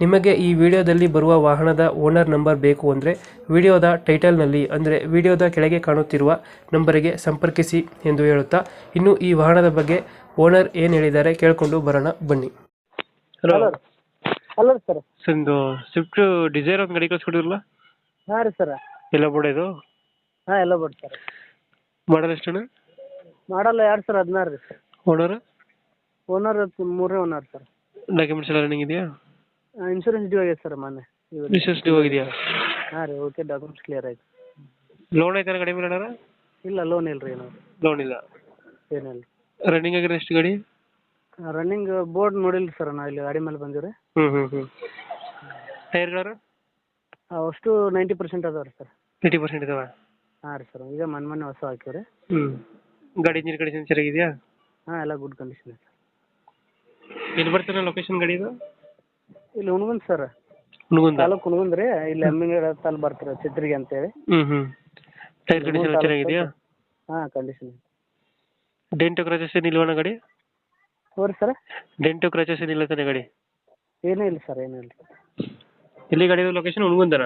ನಿಮಗೆ ಈ ವಿಡಿಯೋದಲ್ಲಿ ಬರುವ ವಾಹನದ ಓನರ್ ನಂಬರ್ ಬೇಕು ಅಂದರೆ ವಿಡಿಯೋದ ಟೈಟಲ್ನಲ್ಲಿ ಅಂದರೆ ವಿಡಿಯೋದ ಕೆಳಗೆ ಕಾಣುತ್ತಿರುವ ನಂಬರಿಗೆ ಸಂಪರ್ಕಿಸಿ ಎಂದು ಹೇಳುತ್ತಾ ಇನ್ನು ಈ ವಾಹನದ ಬಗ್ಗೆ ಓನರ್ ಏನು ಹೇಳಿದ್ದಾರೆ ಕೇಳಿಕೊಂಡು ಬರೋಣ ಬನ್ನಿ. Hello. Hello. Hello sir. Sir ಒಂದು ಸ್ವಿಫ್ಟ್ ಡಿಸೈರ್ ಒಂದು ಗಾಡಿ ಕಳಿಸ್ಕೊಡಿರಲ್ಲ ಹಾಂ ರೀ ಸರ್. ಎಲ್ಲ ಬೋರ್ಡ್ ಇದು? ಹಾಂ ಎಲ್ಲ ಸರ್. ಮಾಡಲ್ ಎಷ್ಟಣ್ಣ? ಮಾಡಲ್ಲ ಎರಡು ಸರ್ ಹದಿನಾರು ರೀ ಓನರ್? ಓನರ್ ಮೂರನೇ ಓನರ್ ಸರ್. ಡಾಕ್ಯುಮೆಂಟ್ಸ್ ಎಲ್ಲ ರನ್ನಿಂಗ್ ಇದೆಯಾ? ಇನ್ಶೂರೆನ್ಸ್ ಡ್ಯೂ ಆಗಿದೆ ಸರ್ ಮೊನ್ನೆ. ಇವತ್ತು ವಿಶೇಷ ಡ್ಯೂ ಆಗಿದೆಯಾ? ಹಾಂ ರೀ ಓಕೆ ಡಾಕ್ಯುಮೆಂಟ್ಸ್ ಕ್ಲಿಯರ್ ಆಯ್ತು. ಲೋನ್ ಐತೆ ಕಡಿಮೆ ಮೇಲೆ ಅಣ್ಣ ಇಲ್ಲ ಲೋನ್ ಇಲ್ಲ ರೀ ಏನೋ ಲೋನ್ ಇಲ್ಲ. ಏನಿಲ್ಲ. ರನ್ನಿಂಗ್ ಆಗಿರೋ ಎಷ್ಟು ಗಾಡಿ? ರನ್ನಿಂಗ್ ಬೋರ್ಡ್ ನೋಡಿಲ್ಲ ಸರ್ ನಾ ಇಲ್ಲಿ ಗಾಡಿ ಮೇಲೆ ಬಂದಿವಿ ರೀ ಹ್ಞೂ ಹ್ಞೂ ಹ್ಞೂ ಟೈರ್ಗಳು ಅಷ್ಟು ನೈಂಟಿ ಪರ್ಸೆಂಟ್ ಅದಾವೆ ರೀ ಸರ್. ಏಯ್ಟಿ ಪರ್ಸೆಂಟ್ ಇದಾವೆ? ಹಾಂ ರೀ ಸರ್ ಈಗ ಮೊನ್ನೆ ಮೊನ್ನೆ ಹೊಸ ಹಾಕಿವಿ ರೀ ಹ್ಞೂ ಗಾಡಿ ಇಂಜಿನ್ ಕಂಡೀಷನ್ ಚೆನ್ನಾಗಿದೆಯಾ ಹಾಂ ಎಲ್ಲ ಗುಡ್ ಕಂಡೀಷನ್ ಇದೆ ಸರ್. ಎಲ್ಲಿ ಲೊಕೇಶನ್ ಗಾಡಿ ಇದು? ಇಲ್ಲಿ ಹುಣಗುಂದ್ ಸರ್. ಹುಣಗುಂದ? ತಾಲೂಕು ಹುಣಗುಂದ್ ರೀ. ಇಲ್ಲಿ ಎಮ್ಮಿಂಗಡ ತಾಲ್ ಬರ್ತಾರೆ ಚಿತ್ರಿಗೆ ಅಂತೇಳಿ. ಹ್ಮ್ ಹ್ಮ್. ಟೈರ್ ಕಂಡೀಷನ್ ಚೆನ್ನಾಗಿದೆಯಾ? ಹಾಂ ಕಂಡೀಷನ್ ಡೆಂಟೋ ಕ್ರಾಚಸ್ ನಿಲ್ವಣ ಗಾಡಿ? ಹೋರಿ ಸರ್. ಡೆಂಟೋ ಕ್ರಾಚಸ್ ಏನಿಲ್ಲ ತಾನೆ ಗಾಡಿ? ಏನೂ ಇಲ್ಲ ಸರ್ ಏನೂ ಇಲ್ಲ. ಇಲ್ಲಿ ಗಾಡಿ ಲೊಕೇಶನ್ ಹುಣಗುಂದನ?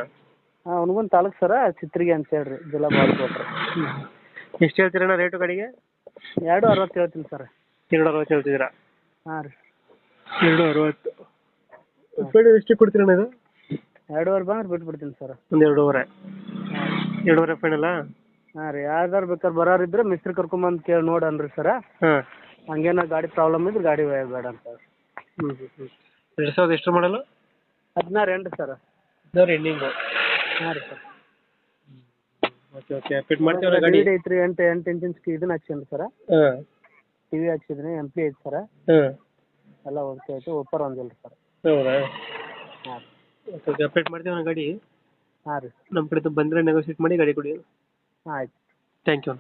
ಹಾ ಹುಣಗುಂದ್ ತಾಲೂಕು ಸರ ಚಿತ್ರಿಗೆ ಅಂತ ಹೇಳ್ರಿ ಜಿಲ್ಲಾ ಬಾಗಲಕೋಟೆ ಎಷ್ಟು ಹೇಳ್ತೀರಣ್ಣ ರೇಟು ಗಾಡಿಗೆ? ಎರಡು ಅರವತ್ತು ಹೇಳ್ತೀನಿ ಸರ್. ಎರಡು ಅರವತ್ತು ಹೇಳ್ತಿದ್ದೀರಾ? ಹಾಂ ರೀ. ಎರಡು ಅರವತ್ತು. ಫೈನಲ್ ಎಷ್ಟು ಕೊಡ್ತೀರಣ್ಣ ಇದು? ಎರಡೂವರೆ ಬಂದ್ರೆ ಬಿಟ್ಬಿಡ್ತೀನಿ ಸರ್. ಒಂದು ಎರಡೂವರೆ. ಎರಡೂವರೆ ಫೈನಲ್ ಹಾಂ ರೀ ಯಾರ್ದಾರು ಬೇಕಾದ್ರೆ ಬರೋರು ಇದ್ರೆ ಮಿಸ್ತ್ರಿ ಕರ್ಕೊಂಬಂದು ಕೇಳಿ ನೋಡನ್ರಿ ಸರ. ಹಾಂ. ಹಂಗೇನ ಗಾಡಿ ಪ್ರಾಬ್ಲಮ್ ಇದ್ರೆ ಗಾಡಿ ಬೇಡ ಅಂತ. ಹ್ಞೂ ಹ್ಞೂ ಹ್ಞೂ ಎರಡು ಸಾವಿರದ ಎಷ್ಟು ಮಾಡಲು? ಹದಿನಾರು ಎಂಟು ಸರ್. ಹದಿನಾರು ಎಂಡಿಂಗ್ ಹಾಂ ರೀ ಸರ್. Okay okay. ಫಿಟ್ ಮಾಡ್ತೀವಲ್ಲ ಗಾಡಿ. ಐತ್ರಿ ಎಂಟು ಎಂಟು ಇಂಚಿನ ಇದನ್ನ ಹಾಕ್ಸೀನಿ ಸರ್. ಹಾಂ. ಟಿ ವಿ ಹಾಕ್ಸಿದ್ರಿ ಎಂ ಪಿ ಐತಿ ಸರ್. ಹಾಂ. ಎಲ್ಲ ಓಕೆ ಆಯ್ತು ಓಪರ್ ಒಂದಿಲ್ಲ ಸರ್. ಹೌದಾ? ಹಾಂ. ಓಕೆ ಅಪ್ಡೇಟ್ ಮಾಡ್ತೀವಿ ಗಾಡಿ. ಹಾಂ ರೀ. ನಮ್ಮ ಕಡೆ ಬಂದರೆ ನೆಗೋಸಿಯೇಟ್ ಮಾಡಿ ಗಾಡಿ ಕೊಡಿ. ಆಯ್ತು. Thank you